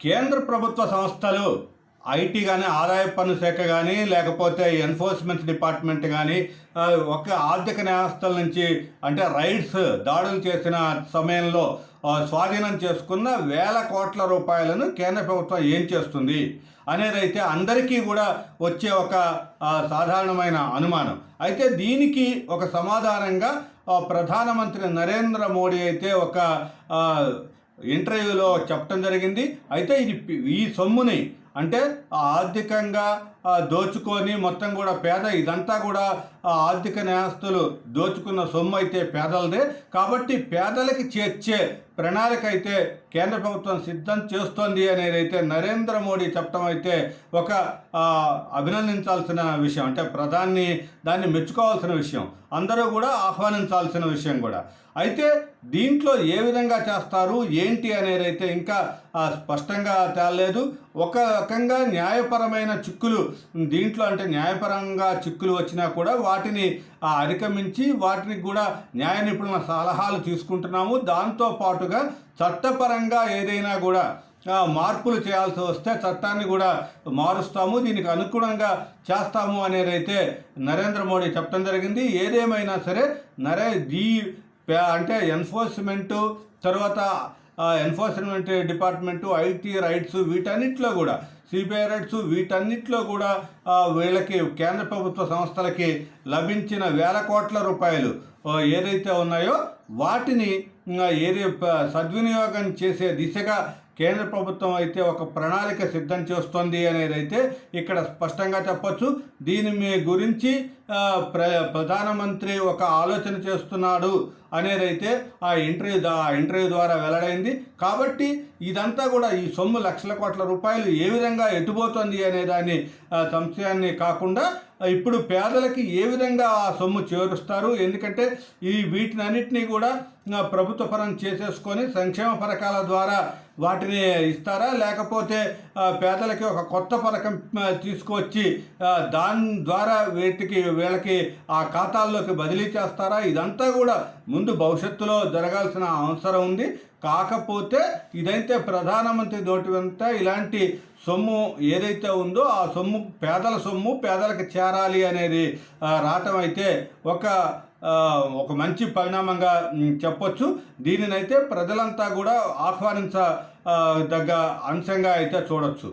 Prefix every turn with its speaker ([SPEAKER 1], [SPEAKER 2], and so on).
[SPEAKER 1] కేంద్ర ప్రభుత్వ సంస్థలు ఐటీ కానీ ఆదాయ పన్ను శాఖ కానీ లేకపోతే ఎన్ఫోర్స్మెంట్ డిపార్ట్మెంట్ కానీ ఒక ఆర్థిక న్యాయస్థల నుంచి అంటే రైడ్స్ దాడులు చేసిన సమయంలో స్వాధీనం చేసుకున్న వేల కోట్ల రూపాయలను కేంద్ర ప్రభుత్వం ఏం చేస్తుంది అనేది అయితే అందరికీ కూడా వచ్చే ఒక సాధారణమైన అనుమానం. అయితే దీనికి ఒక సమాధానంగా ప్రధానమంత్రి నరేంద్ర మోడీ అయితే ఒక ఇంటర్వ్యూలో చెప్పడం జరిగింది. అయితే ఇది ఈ సొమ్ముని అంటే ఆర్థికంగా దోచుకొని మొత్తం కూడా పేద ఇదంతా కూడా ఆ, ఆర్థిక న్యాయస్తులు దోచుకున్న సొమ్ము అయితే పేదలదే. కాబట్టి పేదలకి చేర్చే ప్రణాళిక అయితే కేంద్ర ప్రభుత్వం సిద్ధం చేస్తోంది అనేది అయితే నరేంద్ర మోడీ చెప్పడం అయితే ఒక అభినందించాల్సిన విషయం. అంటే ప్రధాని దాన్ని మెచ్చుకోవాల్సిన విషయం. అందరూ కూడా ఆహ్వానించాల్సిన విషయం కూడా. అయితే దీంట్లో ఏ విధంగా చేస్తారు ఏంటి అనేది అయితే ఇంకా స్పష్టంగా తేలలేదు. ఒక రకంగా న్యాయపరమైన చిక్కులు దీంట్లో అంటే న్యాయపరంగా చిక్కులు వచ్చినా కూడా వాటిని అధిగమించి వాటిని కూడా న్యాయ నిపుణుల సలహాలు తీసుకుంటున్నాము. దాంతో పాటుగా చట్టపరంగా ఏదైనా కూడా మార్పులు చేయాల్సి వస్తే చట్టాన్ని కూడా మారుస్తాము. దీనికి అనుగుణంగా చేస్తాము అనేది అయితే నరేంద్ర మోడీ చెప్పడం జరిగింది. ఏదేమైనా సరే నరే దీ అంటే ఎన్ఫోర్స్మెంటు తర్వాత ఎన్ఫోర్స్మెంట్ డిపార్ట్మెంటు ఐటీ రైట్స్ వీటన్నిటిలో కూడా సిబిఐ రైట్స్ వీటన్నిటిలో కూడా వీళ్ళకి కేంద్ర ప్రభుత్వ సంస్థలకి లభించిన వేల కోట్ల రూపాయలు ఏదైతే ఉన్నాయో వాటిని ఆ, ఏది సద్వినియోగం చేసే దిశగా కేంద్ర ప్రభుత్వం అయితే ఒక ప్రణాళిక సిద్ధం చేస్తోంది అనేది అయితే ఇక్కడ స్పష్టంగా చెప్పొచ్చు. దీని మీ గురించి ప్ర ప్రధానమంత్రి ఒక ఆలోచన చేస్తున్నాడు. అనేది అయితే ఆ ఇంటర్వ్యూ ఆ ఇంటర్వ్యూ ద్వారా వెల్లడైంది. కాబట్టి ఇదంతా కూడా ఈ సొమ్ము లక్షల కోట్ల రూపాయలు ఏ విధంగా ఎటుపోతుంది అనే దాని సంశయాన్ని కాకుండా ఇప్పుడు పేదలకి ఏ విధంగా ఆ సొమ్ము చేరుస్తారు? ఎందుకంటే ఈ వీటినన్నిటినీ కూడా ప్రభుత్వ పరం చేసేసుకొని సంక్షేమ పథకాల ద్వారా వాటిని ఇస్తారా? లేకపోతే పేదలకి ఒక కొత్త పథకం తీసుకువచ్చి దాని ద్వారా వీటికి వీళ్ళకి ఆ ఖాతాల్లోకి బదిలీ చేస్తారా? ఇదంతా కూడా ముందు భవిష్యత్తులో జరగాల్సిన అవసరం ఉంది. కాకపోతే ఇదైతే ప్రధానమంత్రి నోటి వెంట ఇలాంటి సొమ్ము ఏదైతే ఉందో ఆ సొమ్ము పేదల సొమ్ము పేదలకు చేరాలి అనేది రావటం అయితే ఒక ఒక మంచి పరిణామంగా చెప్పొచ్చు. దీనినైతే ప్రజలంతా కూడా ఆహ్వానించ దగ్గ అంశంగా అయితే చూడొచ్చు.